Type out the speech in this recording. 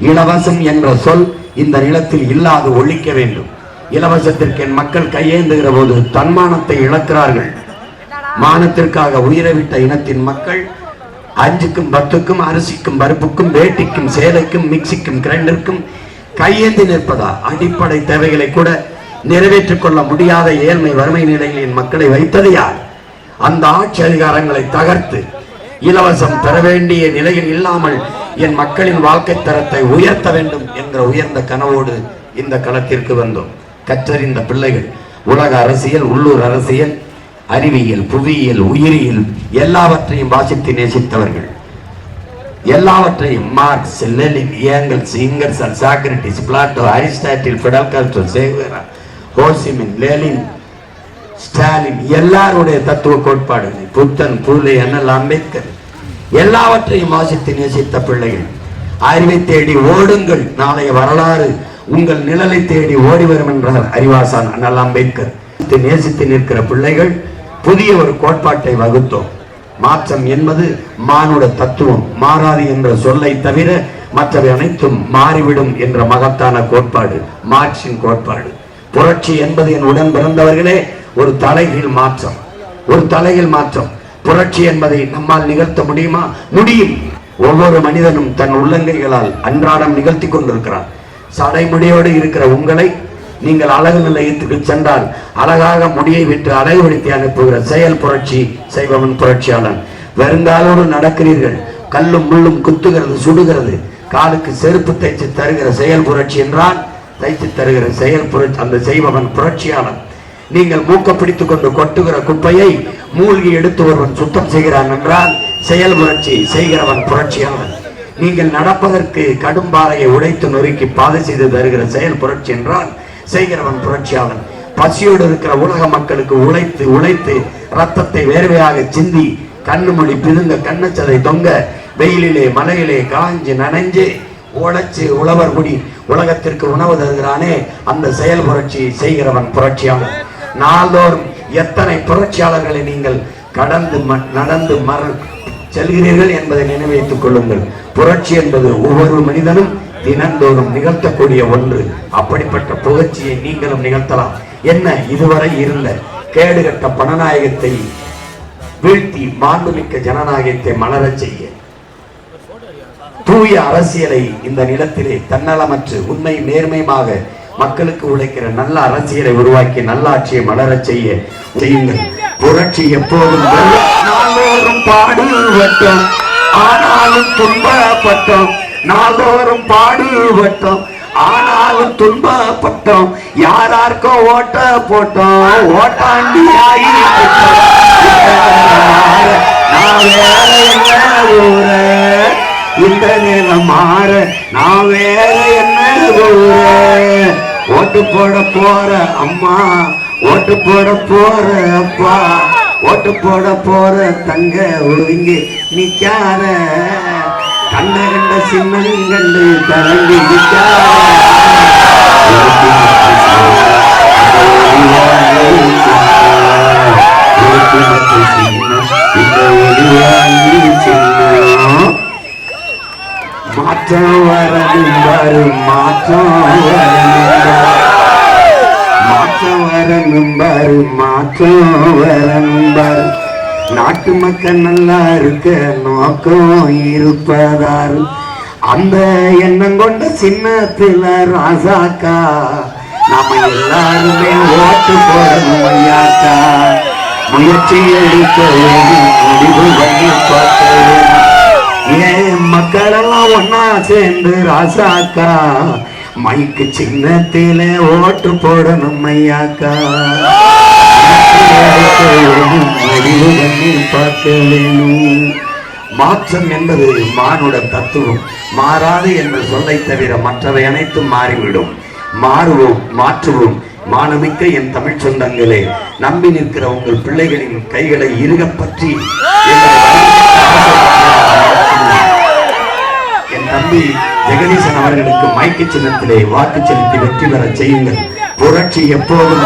இலவசம் என்ற சொல் இந்த நிலத்தில் இல்லாது ஒழிக்க வேண்டும். இலவசத்திற்கு என் மக்கள் கையேந்துகிற போது தன்மானத்தை இழக்கிறார்கள். மானத்திற்காக உயிரை விட்ட இனத்தின் மக்கள் அஞ்சுக்கும் பத்துக்கும் அரிசிக்கும் பருப்புக்கும் வேட்டிக்கும் சேலைக்கும் மிக்சிக்கும் கிரைண்டருக்கும் கையேந்தி நிற்பதா? அடிப்படை தேவைகளை கூட நிறைவேற்றிக் கொள்ள முடியாத ஏழ்மை வறுமை நிலையில் என் மக்களை வைத்தது யார்? அந்த ஆட்சி அதிகாரங்களை தகர்த்து இலவசம் பெற வேண்டிய நிலையில் இல்லாமல் என் மக்களின் வாழ்க்கை தரத்தை உயர்த்த வேண்டும் என்ற உயர்ந்த கனவோடு இந்த களத்திற்கு வந்தோம். கற்றறிந்த பிள்ளைகள் உலக அரசியல் உள்ளூர் அரசியல் அறிவியல் புவியியல் உயிரியல் எல்லாவற்றையும் வாசித்து நேசித்தவர்கள். எல்லாவற்றையும் Marx Lenin Engels Ingersoll Socrates Plato Aristotle Fidel Castro Che Guevara Ho Chi Minh Lenin Stalin எல்லாருடைய தத்துவ கோட்பாடுகள் புத்தன் பூலே அண்ணல் அம்பேத்கர் எல்லாவற்றையும் வாசித்து நேசித்த பிள்ளைகள் அறிவை தேடி ஓடுங்கள். நாளைய வரலாறு உங்கள் நிழலை தேடி ஓடி வரும் என்றார் அறிவாசான் அண்ணல் அம்பேத்கர். நேசித்து நிற்கிற பிள்ளைகள் புதிய ஒரு கோட்பாட்டை வகுத்தோம். மாற்றம் என்பது மானுட தத்துவம் மாறாது என்ற சொல்லை தவிர மற்றவை அனைத்தும் மாறிவிடும் என்ற மகத்தான கோட்பாடு மார்க்சின் கோட்பாடு. புரட்சி என்பது என் உடன் பிறந்தவர்களே ஒரு தலைகீழ் மாற்றம் ஒரு தலைகீழ் மாற்றம். புரட்சி என்பதை நம்மால் நிகழ்த்த முடியுமா? முடியும். ஒவ்வொரு மனிதனும் தன் உள்ளங்கைகளால் அன்றாடம் நிகழ்த்தி கொண்டிருக்கிறான் சடைமுடியோடு இருக்கிற உங்களை நீங்கள் அழகு நிலையத்துக்கு சென்றால் அழகாக முடியை விட்டு அழகுபடுத்தி அனுப்புகிற செயல் புரட்சி செய்பவன் புரட்சியாளன். வருங்காலோடு நடக்கிறீர்கள். கல்லும் முள்ளும் குத்துகிறது சுடுகிறது. காலுக்கு செருப்பு தைச்சு தருகிற செயல் புரட்சி என்றால் தைத்து தருகிற செயல் புரட்சி அந்த செய்பவன் புரட்சியாளன். நீங்கள் மூக்க பிடித்துக் கொண்டு கொட்டுகிற குப்பையை மூழ்கி எடுத்து ஒருவன் சுத்தம் செய்கிறான் என்றால் செயல் புரட்சி செய்கிறவன் புரட்சியாளன். நீங்கள் நடப்பதற்கு கடும் பாறையை உடைத்து நொறுக்கி பாதை செய்து தருகிற செயல் புரட்சி என்றால் செய்கிறவன் புரட்சியாளன். பசியோடு இருக்கிற உலக மக்களுக்கு உழைத்து உழைத்து ரத்தத்தை வேர்வையாக சிந்தி கண்ணுமொழி பிதுங்க கண்ணச்சதை தொங்க வெயிலிலே மலையிலே காஞ்சு நனைஞ்சு உழைச்சு உழவர் குடி உலகத்திற்கு உணவு தருகிறானே அந்த செயல் புரட்சி செய்கிறவன் புரட்சியாளன். நாள்தோறும் எத்தனை புரட்சியாளர்களை நீங்கள் கடந்து நடந்து மற செல்கிறீர்கள் என்பதை நினைவைத்துக் கொள்ளுங்கள். புரட்சி என்பது ஒவ்வொரு மனிதனும் தினந்தோறும் நிகழ்த்தக்கூடிய ஒன்று. அப்படிப்பட்ட புகழ்ச்சியை நீங்களும் நிகழ்த்தலாம். என்ன? இதுவரை இருந்த கேடுகட்ட பணநாயகத்தை வீழ்த்தி மாண்புமிக்க ஜனநாயகத்தை மலரச் செய்ய. தூய அரசியலை இந்த நிலத்திலே தன்னலமற்று உண்மை நேர்மையாக மக்களுக்கு உழைக்கிற நல்ல அரசியலை உருவாக்கி நல்லாட்சியை மலரச் செய்ய செய்யுங்கள் புரட்சி எப்போதும் வெல்லும். நாள்தோறும் பாடுபட்டோம் ஆனாலும் துன்பப்பட்டோம் நாள்தோறும் பாடுபட்டோம் ஆனாலும் துன்பப்பட்டோம் யாராருக்கோ ஓட்ட போட்டோம் ஓட்டாண்டி ஆகி நான் வேற என்ன ஊரே இந்த நிலம் மாற நான் வேற என்ன ஓட்டு போட போற அம்மா ஓட்டு போட போற அப்பா ஓட்டு போட போற தங்க ஒதுங்கி நிக்கார கண்ட கண்ட சின்னங்கண்டு தரங்கி நிக்கார மாற்றம் வரணும் வரும் மாற்றம் வரணும் மாற்றம் வரணும் வரும் மாற்றம் வரணும் வரும் நாட்டு மக்கள் நல்லா இருக்க நோக்கம் இருப்பதாரு அந்த எண்ணம் கொண்ட சின்னத்தில் ராசாக்கா நாம எல்லாருமே ஓட்டு போடணும் ஐயாக்கா முயற்சி எடுக்க வேண்டும் முடிவு பண்ணி பார்க்க வேண்டும் ஏன் மக்களெல்லாம் ஒன்னா சேர்ந்து ராசாக்கா. மைக்கு சின்னத்தில ஓட்டு போடணும் ஐயாக்கா. பார்க்க வேணும் மாற்றம் என்பது மானுட தத்துவம். மாறாது என்ற சொல்லை தவிர மற்றவை அனைத்தும் மாறிவிடும். மாறுவோம் மாற்றுவோம். மானமிக்க என் தமிழ் சொந்தங்களே நம்பி நிற்கிற உங்கள் பிள்ளைகளின் கைகளை இருக பற்றி தம்பி ஜெகதீசன் அவர்களுக்கு மைக்கு சின்னத்திலே வாக்கு செலுத்தி வெற்றி பெற செய்யுங்கள். புரட்சி எப்போதும்